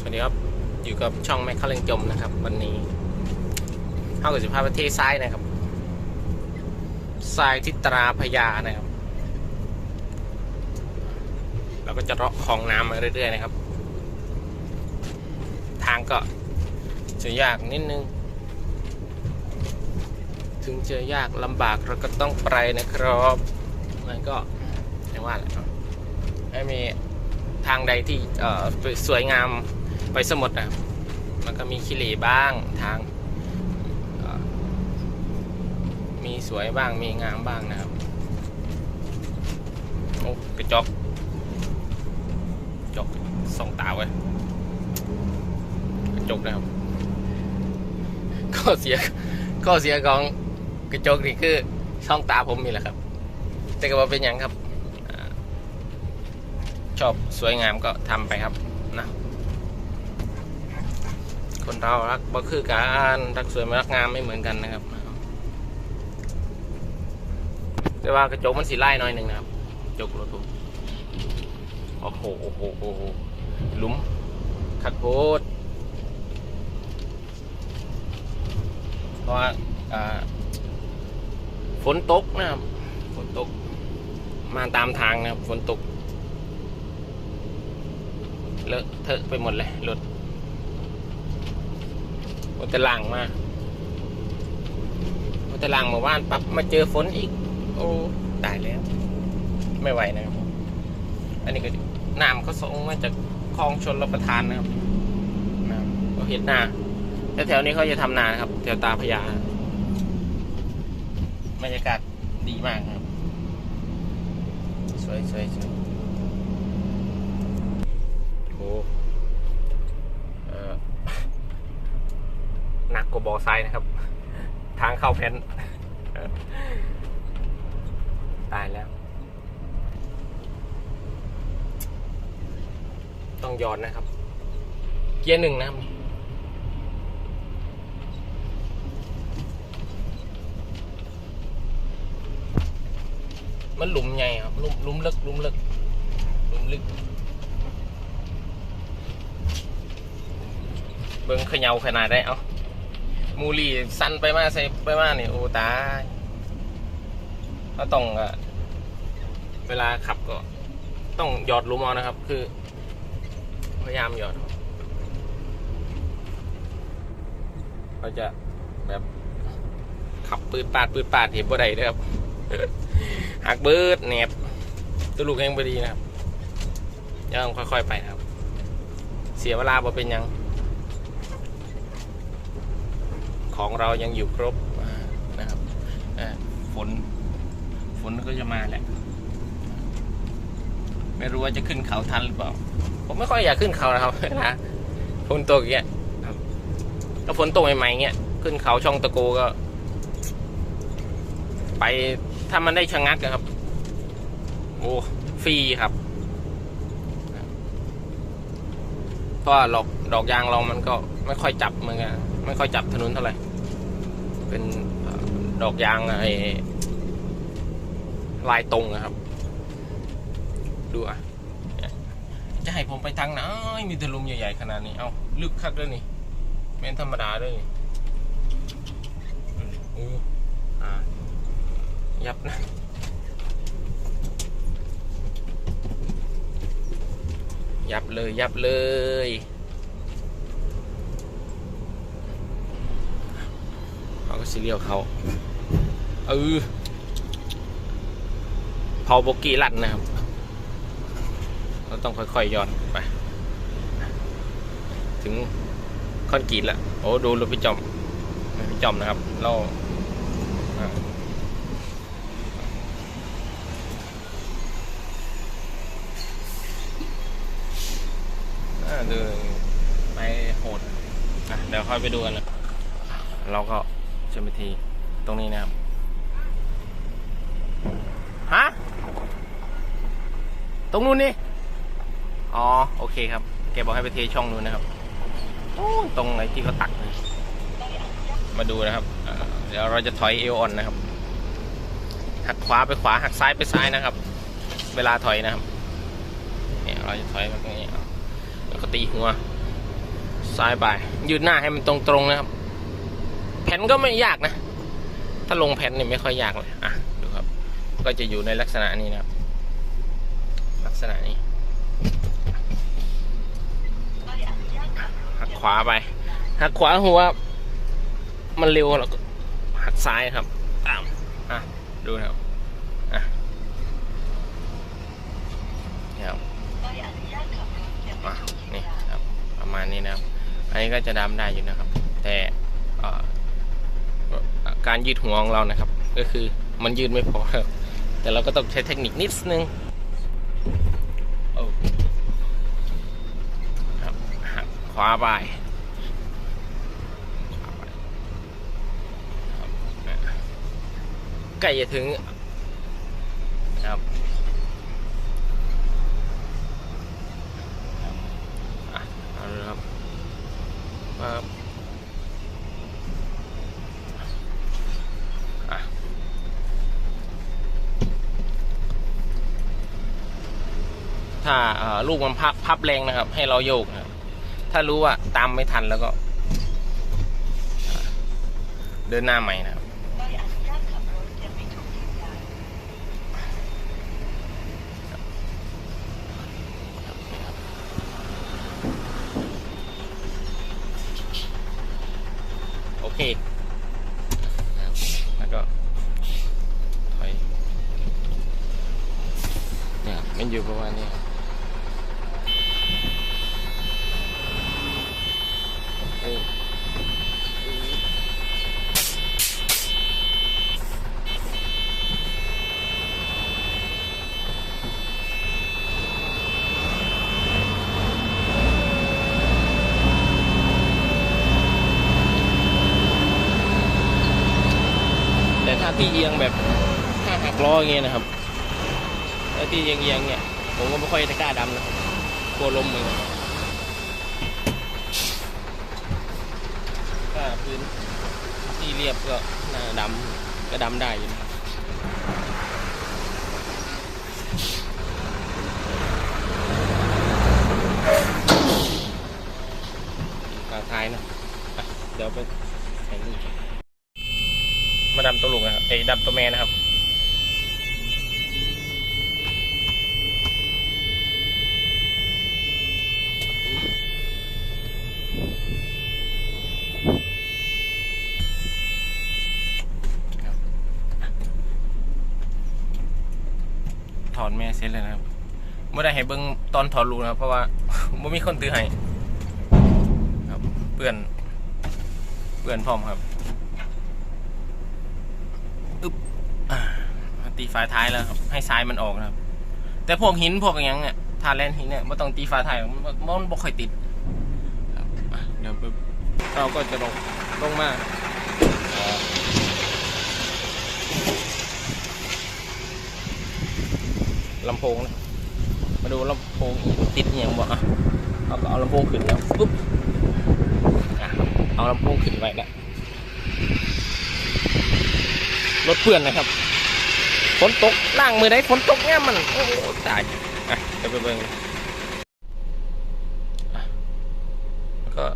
สวัสดีครับ อยู่กับช่องแมคคาเรนจมนะครับ วันนี้เข้ากับสิภาพประเทศซ้ายนะครับทรายทิตราพญานะครับ เราก็จะเลาะคลองน้ำมาเรื่อยๆนะครับ ทางก็จะยากนิดนึง ถึงจะยากลำบากเราก็ต้องไปนะครับมันก็อย่างว่าแหละไม่มีทางใดที่สวยงาม ไปสมดนะครับ มันก็มีขี้เหร่บ้างทาง มีสวยบ้างมีงามบ้างนะครับ โอ้กระจกกระจกส่องตาไว้กระจกนะครับข้อเสียข้อเสียของกระจกนี่คือช่องตาผมนี่แหละครับ แต่ก็ว่าเป็นอย่างครับ ชอบสวยงามก็ทำไปครับนะ คนเรารักบ่คือการรักสวยรักงามไม่เหมือนกันนะครับ แต่ว่ากระจกมันสีไล่หน่อยหนึ่งนะครับกระจกรถผมโอ้โหโอ้โหโอ้โหหลุมขัดโพดเพราะว่าอ่าฝนตกนะครับฝนตก มาตามทางนะครับฝนตกเลอะเทอะไปหมดเลยรถ รถตะลังมารถตะลังมาว่านปั๊บมาเจอฝนอีก โอ้ตายแล้ว ไม่ไหวนะครับ อันนี้ก็น้ำเขาส่งมาจากคลองชนรับประทานนะครับน้ำเขาเห็นหน้าแล้วแถวนี้เขาจะทำนานครับ แถวตาพญาบรรยากาศดีมากครับ สวยสวยสวยโอ้เอ่อหนักกว่า บอไซด์นะครับ ทางเข้าแพนตายแล้ว ต้องย้อนนะครับ เกียร์หนึ่งนะครับมันหลุมใหญ่ครับหลุมลุมลึกลุมลึกลุมลึก เบิ่งขย่าขนาดได้เอา มูลี่สั้นไปมาใส่ไปมาเนี่ยโอ้ตายก็ต้องเอ่อเวลาขับก็ ต้องหยอดลุมเอานะครับ คือ พยายามหยอดเราจะแบบขับปืดปาดปืดปาดเห็นบ่ได้เด้อครับหักเบิดเน็บตัวลูกยังพอดีนะครับยังค่อยๆไปครับ เสียเวลาบ่เป็นยัง ของเรายังอยู่ครบนะครับฝนฝนก็จะมาแหละ ไม่รู้ว่าจะขึ้นเขาทันหรือเปล่า ผมไม่ค่อยอยากขึ้นเขานะครับเวลาฝนตกเงี้ยถ้าฝนตกใหม่ๆเงี้ยขึ้นเขาช่องตะโกก็ ไปถ้ามันได้ชะงักอะครับ โอ้ฟรีครับเพราะว่าดอกดอกยางเรามันก็ไม่ค่อยจับเหมือนกันไม่ค่อยจับถนนเท่าไหร่ เป็นดอกยางไอลายตรงนะครับ ดูอะเนี่ยจะให้ผมไปทางไหนมีแตะลุมใหญ่ๆขนาดนี้ เอาลึกคักเลยนี่ไม่ธรรมดาเลยนี่อืมอู้อ่า ยับนะยับเลย ยับเลย เขาก็สิเลียวเขาเออเผาโบกี้ลัดนะครับ เราต้องค่อยๆยย้อนไป ถึงคอนกรีตแล้วโอ้ดูรถพี่จอมพี่จอมนะครับ เราอ่าอ่าเดินไปโหดอะเดี๋ยวค่อยไปดูกันนะเราก็ เชิทีตรงนี้นะครับ ฮะ ตรงนู้นนี่ อ๋อ โอเคครับ แกบอกให้ไปเทช่องนู้นนะครับ ตรงไหนที่เขาตักเลยมาดูนะครับ เดี๋ยวเราจะถอยเอวอ่อนนะครับ หักขวาไปขวา หักซ้ายไปซ้ายนะครับ เวลาถอยนะครับ เนี่ยเราจะถอยแบบนี้แล้วก็ตีหัว ซ้ายไปยืดหน้าให้มันตรงๆนะครับ แผ่นก็ไม่ยากนะ ถ้าลงแผ่นนี่ไม่ค่อยยากเลย อะ ดูครับ ก็จะอยู่ในลักษณะนี้นะครับ ลักษณะนี้หักขวาไป หักขวาหัว มันเร็วแล้วก็หักซ้ายครับตามอะ ดูนะครับ อะนี่ครับอะนี่ครับ ประมาณนี้นะครับ อันนี้ก็จะดำได้อยู่นะครับ แต่ การยืดหัวของเรานะครับ ก็คือมันยืดไม่พอครับ แต่เราก็ต้องใช้เทคนิคนิดนึงโอ้ครับหักขวาไปขวาไปครับใกล้จะถึงครับอะเอาเลยครับปั๊บ ถ้าลูกมันพับพับแรงนะครับ ให้เราโยกนะถ้ารู้ว่าตามไม่ทันแล้วก็ เดินหน้าใหม่นะครับโอเค แล้วก็ถอยเนี่ยมันอยู่ประมาณนี้ครับ ที่เอียงแบบถ้าหักล้ออย่างเงี้ยนะครับถ้าที่เอียงเอียงเนี่ยผมก็ไม่ค่อยจะกล้าดำนะกลัวล้มมือนกันถ้าพื้นที่เรียบก็น่าดำก็ดำได้อยู่นะครับกลางท้ายนะะเดี๋ยวไปถ่ายรู ดำตัวลูกนะครับเอ้ดำตัวแม่นะครับถอนแม่เสร็จเลยนะครับไม่ได้ให้เบิ้งตอนถอนลูกนะครับเพราะว่าไม่มีคนตื้อให้ครับเปื่อนเปื่อนพร้อมครับอ่า ตีฝาท้ายแล้วครับให้ซ้ายมันออกนะครับ แต่พวกหินพวกอย่างเงี้ยทาแลนหินเนี่ยไม่ต้องตีฝาท้ายมันมันบ่ค่อยติดเดี๋ยวปึ๊บเราก็จะลงลงมาลำโพงนะมาดูลำโพงติดอย่างบ่อะเอาก็เอาลำโพงขึ้นแล้วปุ๊บเอาลำโพงขึ้นไว้แล้วรถเพื่อนนะครับ ฝนตกล่างมือได้ฝนตกเนี่ยมันโอ้โหตายอะเดี๋ยวไปเบิ่งอะแล้วก็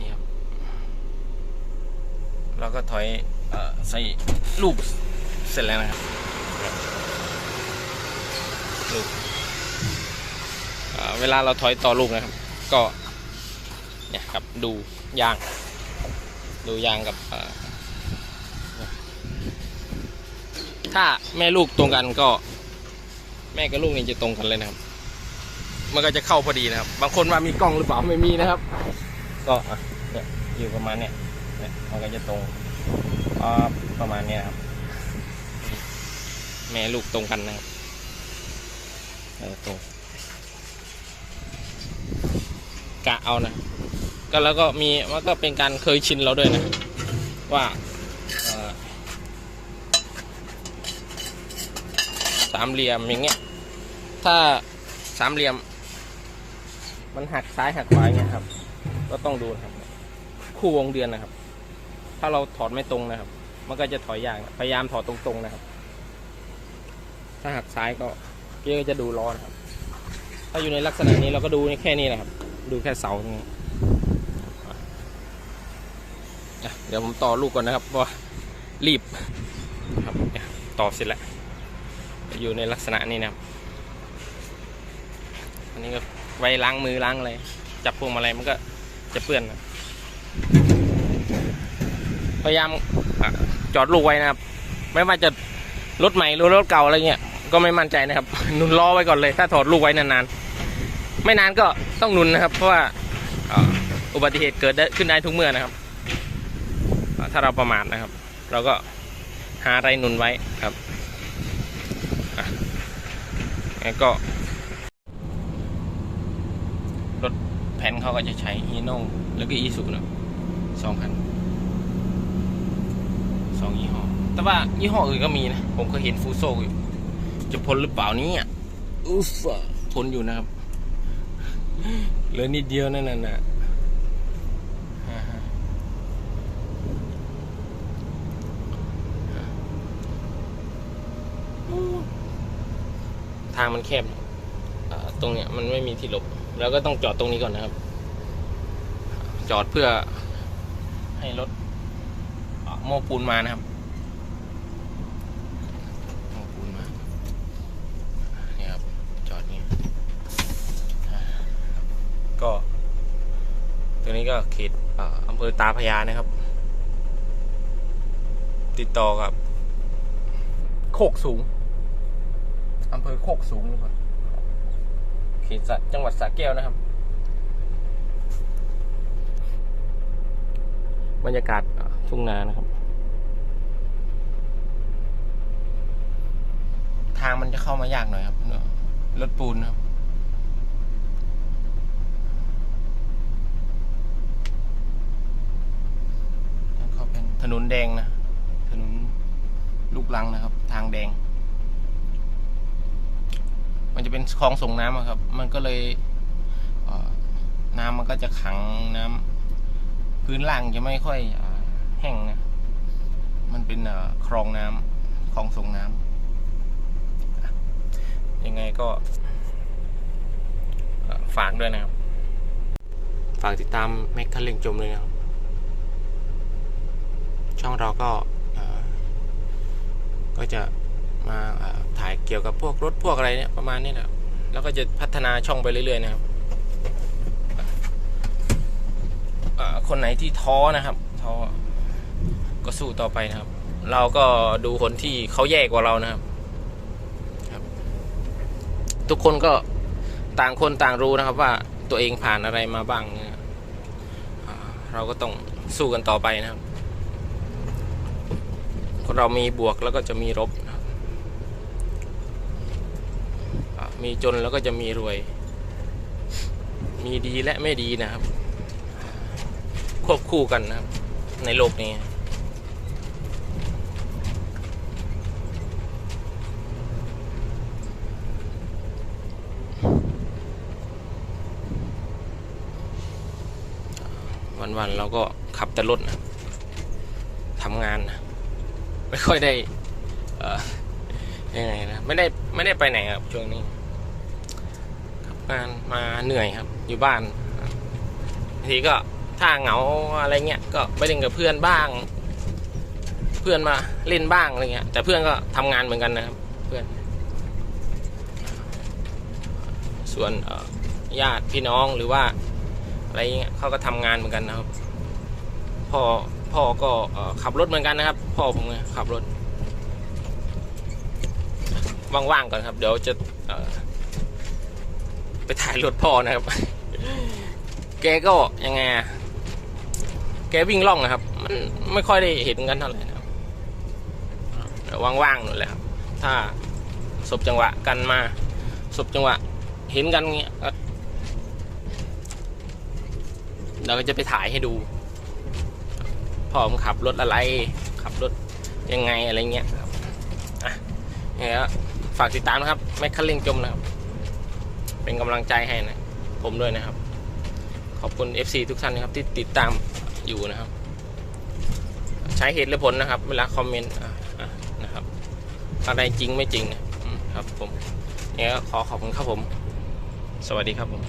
นี่ครับเราก็ถอยอใส่ลูกเสร็จแล้วนะครับลูกเวลาเราถอยต่อลูกนะครับ ก็เนี่ยครับดูยาง ดูยางกับอ่า ถ้าแม่ลูกตรงกันก็ แม่กับลูกนี่จะตรงกันเลยนะครับ มันก็จะเข้าพอดีนะครับ บางคนว่ามีกล้องหรือเปล่าไม่มีนะครับ ก็อะเนี่ยอยู่ประมาณเนี้ยเนี่ยมันก็จะตรงอประมาณเนี้ยครับ แม่ลูกตรงกันนะครับเออตรงกะเอานะ ก็แล้วก็มีมันก็เป็นการเคยชินเราด้วยนะ ว่าเอ่อ สามเหลี่ยมอย่างเงี้ย ถ้าสามเหลี่ยม มันหักซ้ายหักขวาอย่างเงี้ยครับ ก็ต้องดูนะครับ คู่วงเดือนนะครับ ถ้าเราถอดไม่ตรงนะครับ มันก็จะถอยยากพยายามถอดตรงๆนะครับ ถ้าหักซ้ายก็เยอะจะดูร้อนครับ ถ้าอยู่ในลักษณะนี้เราก็ดูแค่นี้แหละครับ ดูแค่เสาตรงนี้เดี๋ยวผมต่อลูกก่อนนะครับเพราะว่ารีบครับต่อเสร็จแล้ว อยู่ในลักษณะนี้นะครับ อันนี้ก็ไว้ล้างมือล้างอะไร จับพวงมาลัยมันก็จะเปื้อนนะพยายามจอดลูกไว้นะครับ ไม่ว่าจะรถใหม่หรือรถเก่าอะไรเงี้ย ก็ไม่มั่นใจนะครับ นุนล้อไว้ก่อนเลย ถ้าถอดลูกไว้นานๆ ไม่นานก็ต้องนุนนะครับ เพราะว่าอุบัติเหตุเกิดขึ้นได้ทุกเมื่อนะครับ ถ้าเราประมาทนะครับ เราก็หาอะไรหนุนไว้ครับ แล้วก็ รถแผ่นเขาก็จะใช้ฮีโน่แล้วก็อีซูนะสองคันสองยี่ห้อ แต่ว่ายี่ห้ออื่นก็มีนะ ผมเคยเห็นฟูโซอยู่ จะพ้นหรือเปล่านี้อะอุฟพ้นอยู่นะครับเหลือนิดเดียวนั่นน่ะนะอ่าฮะ ทางมันแคบตรงเนี้ยมันไม่มีที่หลบ แล้วก็ต้องจอดตรงนี้ก่อนนะครับ จอดเพื่อให้รถโม้ปูนมานะครับโม้ปูนมาเนี่ยครับจอดนี้ก็ตรงนี้ก็เขตอำเภอตาพยานะครับ ติดต่อกับ โคกสูง อำเภอโคกสูงหรือเปล่าเขตสระจังหวัดสระแก้วนะครับ บรรยากาศทุ่งนานะครับ ทางมันจะเข้ามายากหน่อยครับเนอรถปูนนะครับเข้าเป็นถนนแดงนะ ถนนลูกลังนะครับ ทางแดง เป็นคลองส่งน้ำอะครับ มันก็เลยน้ำมันก็จะขังน้ำพื้นล่างจะไม่ค่อยอแห้งนะ มันเป็นคลองน้ำคลองส่งน้ำยังไงก็ฝากด้วยนะครับ ฝากติดตามแมคคันเร่งจมเลยนะครับ ช่องเราก็ก็จะมา กี่ยวกับพวกรถพวกอะไรเนี่ยประมาณนี้แหละแล้วก็จะพัฒนาช่องไปเรื่อยๆนะครับคนไหนที่ท้อนะครับท้อก็สู้ต่อไปนะครับ เราก็ดูคนที่เขาแย่กว่าเรานะครับครับ ทุกคนก็ต่างคนต่างรู้นะครับ ว่าตัวเองผ่านอะไรมาบ้างเนี่ยเราก็ต้องสู้กันต่อไปนะครับ คนเรามีบวกแล้วก็จะมีลบนะครับอะ มีจนแล้วก็จะมีรวย มีดีและไม่ดีนะครับ ควบคู่กันนะครับ ในโลกนี้ วันๆเราก็ขับแต่รถนะทำงานนะไม่ค่อยได้ยังไงนะไม่ได้ไม่ได้ไปไหนครับช่วงนี้ งานมาเหนื่อยครับ อยู่บ้านบางทีก็ถ้าเหงาอะไรเงี้ยก็ไปเล่นกับเพื่อนบ้าง เพื่อนมาเล่นบ้างอะไรเงี้ย แต่เพื่อนก็ทำงานเหมือนกันนะครับเพื่อน ส่วนญาติพี่น้องหรือว่าอะไรเงี้ยเขาก็ทำงานเหมือนกันนะครับพ่อพ่อก็ขับรถเหมือนกันนะครับ พ่อผมขับรถว่างๆก่อนครับ เดี๋ยวจะ ไปถ่ายรถพ่อนะครับ แกก็ยังไงแกวิ่งล่องนะครับ มันไม่ค่อยได้เห็นกันเท่าไหร่นะครับว่างๆหน่อยแหละครับ ถ้าสบจังหวะกันมาสบจังหวะเห็นกันเงี้ยเราก็จะไปถ่ายให้ดูพ่อผมขับรถอะไร ขับรถยังไงอะไรเงี้ยครับอะยังไงก็ฝากติดตามนะครับแมคคันเร่งจมนะครับ เป็นกำลังใจให้นะ ผมด้วยนะครับ ขอบคุณ FC ทุกท่านนะครับที่ติดตามอยู่นะครับ ใช้เหตุและผลนะครับ เวลาคอมเมนต์นะครับ อะไรจริงไม่จริงนะครับผมเนี่ยขอขอบคุณครับผม สวัสดีครับผม